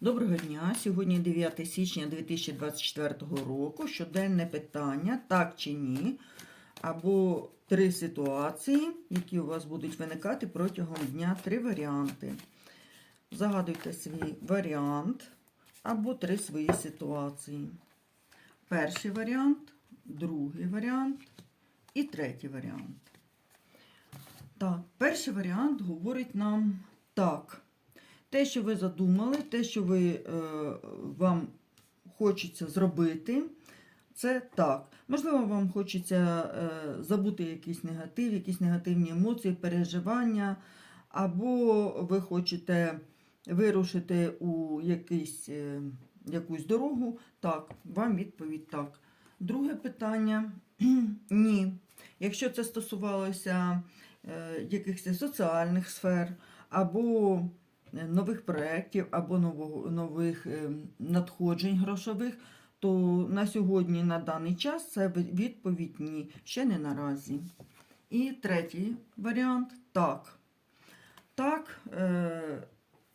Доброго дня. Сьогодні 9 січня 2024 року. Щоденне питання, так чи ні, або три ситуації, які у вас будуть виникати протягом дня. Три варіанти. Загадуйте свій варіант або три свої ситуації. Перший варіант, другий варіант і третій варіант. Так, перший варіант говорить нам так. Те, що ви задумали, те, що ви, е, вам хочеться зробити, це так. Можливо, вам хочеться е, забути якийсь негатив, якісь негативні емоції, переживання, або ви хочете вирушити у якийсь, е, якусь дорогу. Так, вам відповідь так. Друге питання ні. Якщо це стосувалося якихось соціальних сфер, або нових проєктів, або нових е, надходжень грошових, то на сьогодні, на даний час, це відповідь ні, ще не наразі. І третій варіант так. Так, е,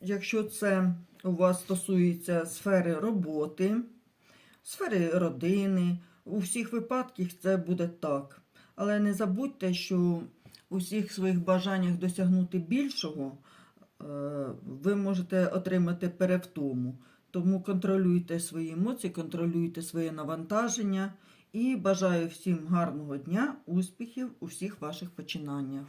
якщо це у вас стосується сфери роботи, сфери родини, у всіх випадках це буде так. Але не забудьте, що у всіх своїх бажаннях досягнути більшого е, ви можете отримати перевтому. Тому контролюйте свої емоції, контролюйте своє навантаження і бажаю всім гарного дня, успіхів у всіх ваших починаннях.